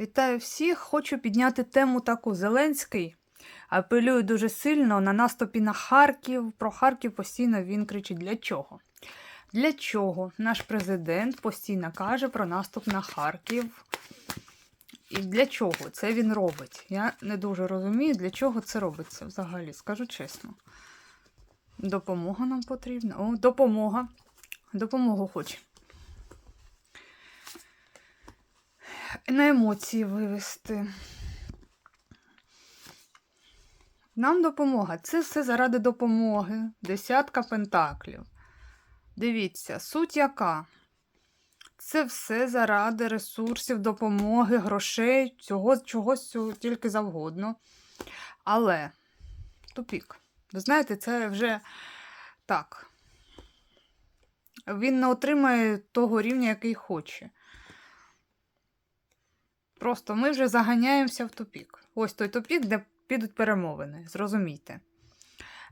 Вітаю всіх! Хочу підняти тему таку. Зеленський апелює дуже сильно на наступі на Харків. Про Харків постійно він кричить: для чого? Для чого наш президент постійно каже про наступ на Харків? І для чого це він робить? Я не дуже розумію, для чого це робиться взагалі, скажу чесно. Допомога нам потрібна. О, допомога. Допомогу хоче. На емоції вивести. Нам допомога. Це все заради допомоги. Десятка пентаклів. Дивіться, суть яка? Це все заради ресурсів, допомоги, грошей, цього, чогось тільки завгодно. Але тупік. Ви знаєте, це вже так. Він не отримає того рівня, який хоче. Просто ми вже заганяємося в тупік. Ось той тупік, де підуть перемовини. Зрозумійте.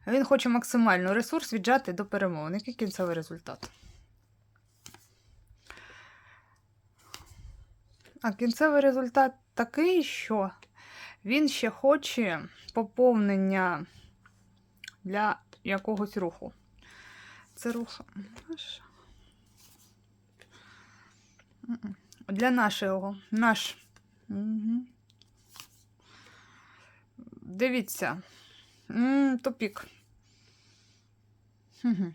Він хоче максимально ресурс віджати до перемовин. Який кінцевий результат? А кінцевий результат такий, що він ще хоче поповнення для якогось руху. Це рух. Для нашого. Наш. Угу. Дивіться. М, Тупік. Угу.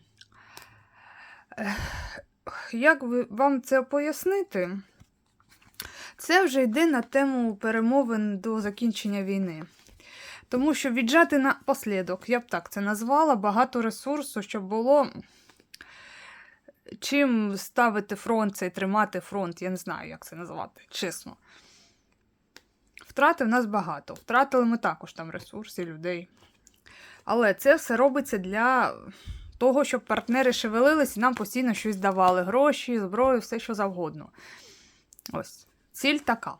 Як вам це пояснити? Це вже йде на тему перемовин до закінчення війни. Тому що віджати на послідок, я б так це назвала, багато ресурсу, щоб було чим ставити фронт цей, тримати фронт, я не знаю, як це назвати, чесно. Втрати в нас багато. Втратили ми також там ресурси, людей. Але це все робиться для того, щоб партнери шевелились і нам постійно щось давали. Гроші, зброю, все що завгодно. Ось. Ціль така.